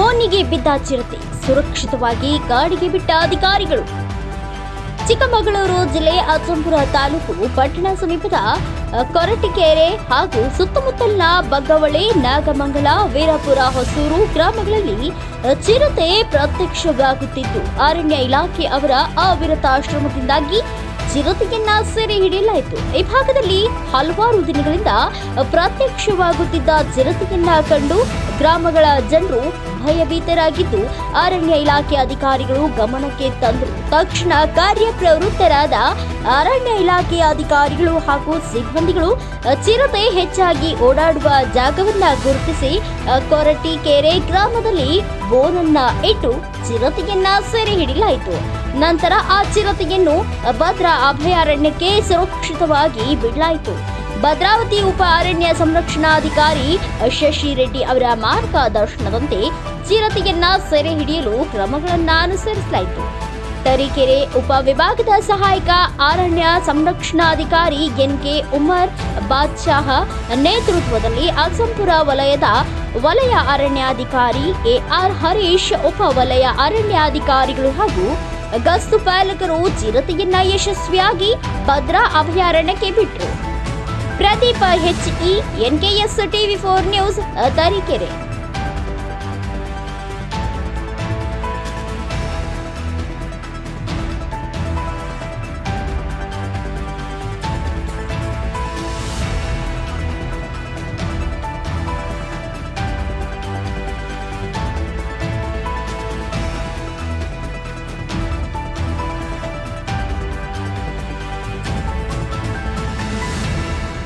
ಬೋನಿಗೆ ಬಿದ್ದ ಚಿರತೆ ಸುರಕ್ಷಿತವಾಗಿ ಗಾಡಿಗೆ ಬಿಟ್ಟ ಅಧಿಕಾರಿಗಳು. ಚಿಕ್ಕಮಗಳೂರು ಜಿಲ್ಲೆ ಅಜ್ಜಂಪುರ ತಾಲೂಕು ಪಟ್ಟಣ ಸಮೀಪದ ಕೊರಟಿಕೆರೆ ಹಾಗೂ ಸುತ್ತಮುತ್ತಲಿನ ಬಗ್ಗವಳೆ ನಾಗಮಂಗಲ, ವೀರಪುರ, ಹೊಸೂರು ಗ್ರಾಮಗಳಲ್ಲಿ ಚಿರತೆ ಪ್ರತ್ಯಕ್ಷವಾಗುತ್ತಿದ್ದು. ಅರಣ್ಯ ಇಲಾಖೆ ಅವರ ಅವಿರತ ಶ್ರಮದಿಂದಾಗಿ ಚಿರತೆಯನ್ನ ಸೆರೆ ಹಿಡಿಯಲಾಯಿತು. ಈ ಭಾಗದಲ್ಲಿ ಹಲವಾರು ದಿನಗಳಿಂದ ಪ್ರತ್ಯಕ್ಷವಾಗುತ್ತಿದ್ದ ಚಿರತೆಯನ್ನ ಕಂಡು ಗ್ರಾಮಗಳ ಜನರು ಭಯಭೀತರಾಗಿದ್ದು ಅರಣ್ಯ ಇಲಾಖೆ ಅಧಿಕಾರಿಗಳು ಗಮನಕ್ಕೆ ತಂದರು ತಕ್ಷಣ ಕಾರ್ಯಪ್ರವೃತ್ತರಾದ ಅರಣ್ಯ ಇಲಾಖೆಯ ಅಧಿಕಾರಿಗಳು ಹಾಗೂ ಸಿಬ್ಬಂದಿಗಳು ಚಿರತೆ ಹೆಚ್ಚಾಗಿ ಓಡಾಡುವ ಜಾಗವನ್ನ ಗುರುತಿಸಿ ಕೊರಟಿ ಕೆರೆ ಗ್ರಾಮದಲ್ಲಿ ಬೋನನ್ನ ಇಟ್ಟು ಚಿರತೆಯನ್ನ ಸೆರೆ ಹಿಡಿಯಲಾಯಿತು. ನಂತರ ಆ ಚಿರತೆಯನ್ನು ಭದ್ರಾ ಅಭಯಾರಣ್ಯಕ್ಕೆ ಸುರಕ್ಷಿತವಾಗಿ ಬಿಡಲಾಯಿತು. ಭದ್ರಾವತಿ ಉಪ ಅರಣ್ಯ ಸಂರಕ್ಷಣಾಧಿಕಾರಿ ಶಶಿ ರೆಡ್ಡಿ ಅವರ ಮಾರ್ಗದರ್ಶನದಂತೆ ಚಿರತೆಯನ್ನ ಸೆರೆ ಹಿಡಿಯಲು ಕ್ರಮಗಳನ್ನು ಅನುಸರಿಸಲಾಯಿತು. ತರೀಕೆರೆ ಉಪವಿಭಾಗದ ಸಹಾಯಕ ಅರಣ್ಯ ಸಂರಕ್ಷಣಾಧಿಕಾರಿ ಎನ್ಕೆ ಉಮರ್ ಬಾದ್ಶಾಹ ನೇತೃತ್ವದಲ್ಲಿ ಅಸಂಪುರ ವಲಯದ ವಲಯ ಅರಣ್ಯಾಧಿಕಾರಿ ಎಆರ್ ಹರೀಶ್, ಉಪ ವಲಯ ಅರಣ್ಯಾಧಿಕಾರಿಗಳು ಹಾಗೂ ಗಸ್ತು ಪಾಲಕರು ಚಿರತೆಯನ್ನ ಯಶಸ್ವಿಯಾಗಿ ಭದ್ರಾ ಅಭಯಾರಣ್ಯಕ್ಕೆ ಬಿಟ್ಟರು. Pradeep K NKS TV four news Tarikere